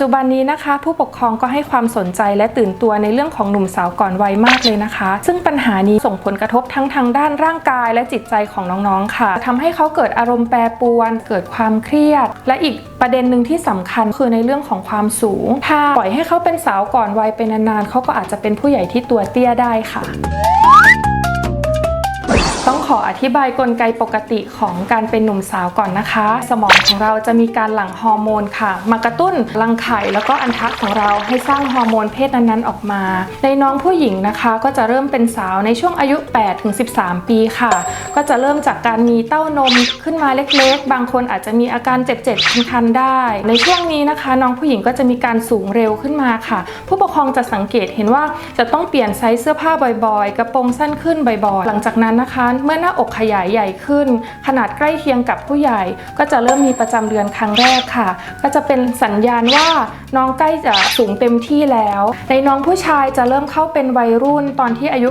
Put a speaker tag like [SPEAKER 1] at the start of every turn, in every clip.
[SPEAKER 1] จุบันนี้นะคะ ผู้ปกครองก็ให้ความสนใจและตื่นตัวในเรื่องของหนุ่มสาวก่อนวัยมากเลยนะคะ ซึ่งปัญหานี้ส่งผลกระทบทั้งทางด้านร่างกายและจิตใจของน้องๆค่ะทำให้เขาเกิดอารมณ์แปรปรวน เกิดความเครียด และอีกประเด็นหนึ่งที่สำคัญคือในเรื่องของความสูง ถ้าปล่อยให้เขาเป็นสาวก่อนวัยไปนานๆเขาก็อาจจะเป็นผู้ใหญ่ที่ตัวเตี้ยได้ค่ะ องขออธิบายกลไกปกติของการเป็นหนุ่มสาวก่อนนะคะ สมองของเราจะมีการหลั่งฮอร์โมนค่ะ มากระตุ้นรังไข่แล้วก็อันทะของเราให้สร้างฮอร์โมนเพศนั้นๆออกมา ในน้องผู้หญิงนะคะก็จะเริ่มเป็นสาวในช่วงอายุ 8-13 ปีค่ะ ก็จะเริ่มจากการมีเต้านมขึ้นมาเล็กๆ บางคนอาจจะมีอาการเจ็บๆคันๆได้ ในช่วงนี้นะคะ น้องผู้หญิงก็จะมีการสูงเร็วขึ้นมาค่ะ ผู้ปกครองจะสังเกตเห็นว่าจะต้องเปลี่ยนไซส์เสื้อผ้าบ่อยๆ กระโปรงสั้นขึ้นบ่อยๆ หลังจากนั้นนะคะ เมื่อหน้าอกขยายใหญ่ขึ้น ขนาดใกล้เคียงกับผู้ใหญ่ ก็จะเริ่มมีประจำเดือนครั้งแรกค่ะ ก็จะเป็นสัญญาณว่าน้องใกล้จะสูงเต็มที่แล้ว ในน้องผู้ชายจะเริ่มเข้าเป็นวัยรุ่นตอนที่อายุ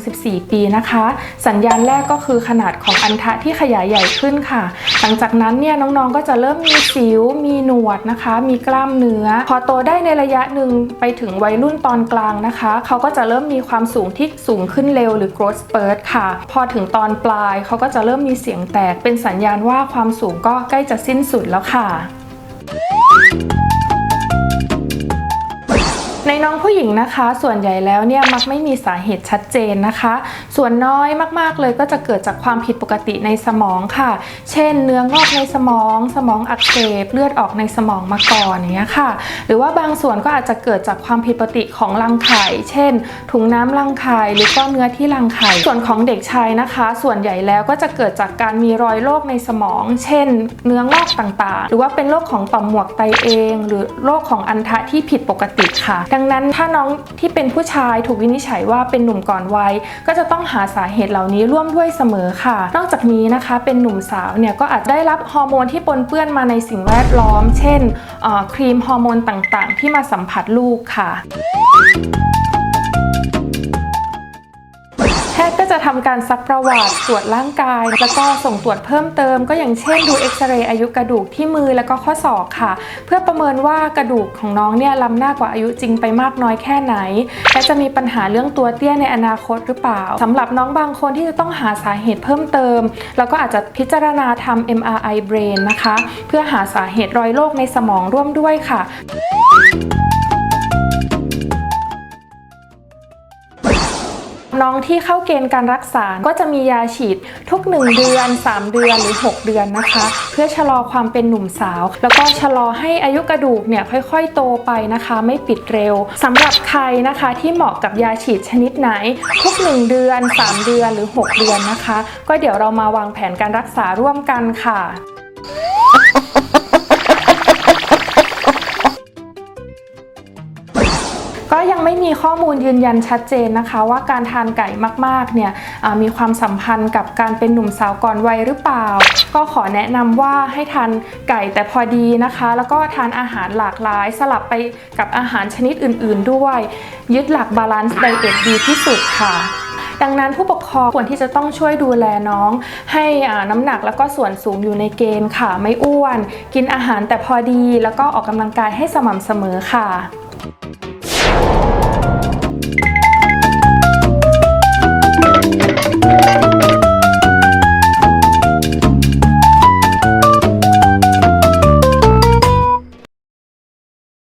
[SPEAKER 1] 9-14 ปีนะคะ สัญญาณแรกก็คือขนาดของอันทะที่ขยายใหญ่ขึ้นค่ะ หลังจากนั้นเนี่ยน้องๆก็จะเริ่มมีสิว มีหนวดนะคะ มีกล้ามเนื้อ พอโตได้ในระยะหนึ่งไปถึงวัยรุ่นตอนกลางนะคะ เขาก็จะเริ่มมีความสูงที่สูงขึ้นเร็วหรือ growth spurt ค่ะ พอถึงตอนปลายเขาก็จะเริ่มมีเสียงแตกเป็นสัญญาณว่าความสูงก็ใกล้จะสิ้นสุดแล้วค่ะ ในน้องผู้หญิงนะคะ ส่วนใหญ่แล้วเนี่ยมักไม่มีสาเหตุชัดเจนนะคะ ส่วนน้อยมากๆเลยก็จะเกิดจากความผิดปกติในสมองค่ะ เช่น เนื้องอกในสมอง สมองอักเสบเลือดออกในสมองมาก่อนอย่างเงี้ยค่ะ หรือว่าบางส่วนก็อาจจะเกิดจากความผิดปกติของรังไข่ เช่น ถุงน้ำรังไข่หรือก้อนเนื้อที่รังไข่ ส่วนของเด็กชายนะคะ ส่วนใหญ่แล้วก็จะเกิดจากการมีรอยโรคในสมอง เช่น เนื้องอกต่างๆ หรือว่าเป็นโรคของต่อมหมวกไตเอง หรือโรคของอันทะที่ผิดปกติค่ะดังงนั้นถ้าน้องที่เป็นผู้ชายถูกวินิจฉัยว่าเป็นหนุ่มก่อนวัย ก็จะต้องหาสาเหตุเหล่านี้ร่วมด้วยเสมอค่ะ นอกจากนี้นะคะเป็นหนุ่มสาวเนี่ยก็อาจได้รับฮอร์โมนที่ปนเปื้อนมาในสิ่งแวดล้อม เช่นครีมฮอร์โมนต่างๆ ที่มาสัมผัสลูกค่ะ ทย์ก็จะทำการซักประวัติตรวจร่างกาย แล้วก็ส่งตรวจเพิ่มเติม ก็อย่างเช่นดูเอ็กซเรย์อายุกระดูกที่มือแล้วก็ข้อศอกค่ะ เพื่อประเมินว่ากระดูกของน้องเนี่ยล้ำหน้ากว่าอายุจริงไปมากน้อยแค่ไหน และจะมีปัญหาเรื่องตัวเตี้ยในอนาคตหรือเปล่าสำหรับน้องบางคนที่จะต้องหาสาเหตุเพิ่มเติมเราก็อาจจะพิจารณาทำ MRI brain นะคะ เพื่อหาสาเหตุรอยโรคในสมองร่วมด้วยค่ะ น้องที่เข้าเกณฑ์การรักษา ก็จะมียาฉีดทุก 1 เดือน 3 เดือนหรือ 6 เดือนนะคะ เพื่อชะลอความเป็นหนุ่มสาว แล้วก็ชะลอให้อายุกระดูกเนี่ยค่อยๆ โตไปนะคะ ไม่ปิดเร็วสำหรับใครนะคะที่เหมาะกับยาฉีดชนิดไหน ทุก 1 เดือน 3 เดือนหรือ 6 เดือนนะคะ ก็เดี๋ยวเรามาวางแผนการรักษาร่วมกันค่ะ ยังไม่มีข้อมูลยืนยันชัดเจนนะคะ ว่าการทานไก่มากๆเนี่ยมีความสัมพันธ์กับการเป็นหนุ่มสาวก่อนวัยหรือเปล่า ก็ขอแนะนำว่าให้ทานไก่แต่พอดีนะคะ แล้วก็ทานอาหารหลากหลาย สลับไปกับอาหารชนิดอื่น ๆ ด้วย ยึดหลักบาลานซ์ไดเอทดีที่สุดค่ะดังนั้นผู้ปกครองควรที่จะต้องช่วยดูแลน้อง ให้น้ำหนักแล้วก็ส่วนสูงอยู่ในเกณฑ์ค่ะ ไม่อ้วน กินอาหารแต่พอดี แล้วก็ออกกำลังกายให้สม่ำเสมอค่ะ